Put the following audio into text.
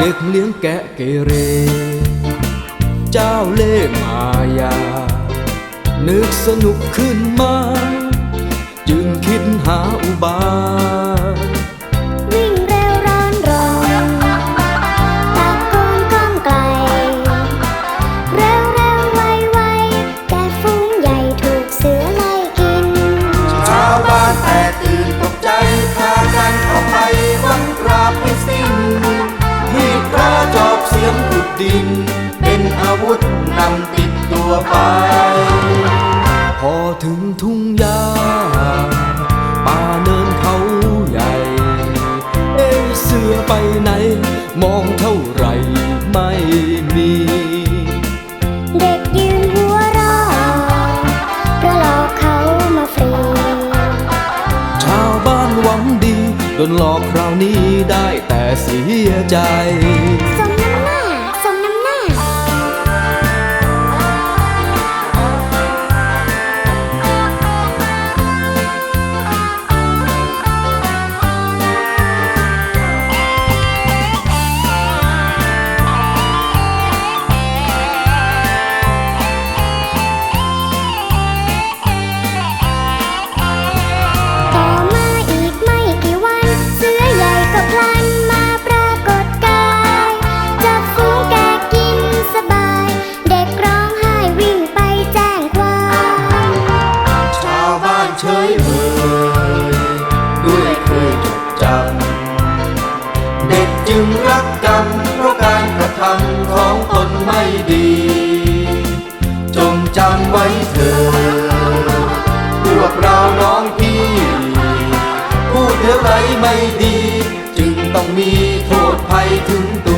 เด็กเลี้ยงแกะเกเร เจ้าเล่หมายา นึกสนุกขึ้นมา จึงคิดหาอุบาย นำติดตัวไป พอถึงทุ่งหญ้าป่าเนินเขาใหญ่ เอ้เสือไปไหน มองเท่าไหรไม่มีเด็กยืนหัวเรอเพราะหลอกเขามาฟรี ชาวบ้านหวังดีโดนหลอกคราวนี้ได้แต่เสียใจ รักกันเพราะการกระทำของตนไม่ดี จงจำไว้เถิดพวกเราน้องพี่ พูดเท่าไรไม่ดี จึงต้องมีโทษภัยถึงตัว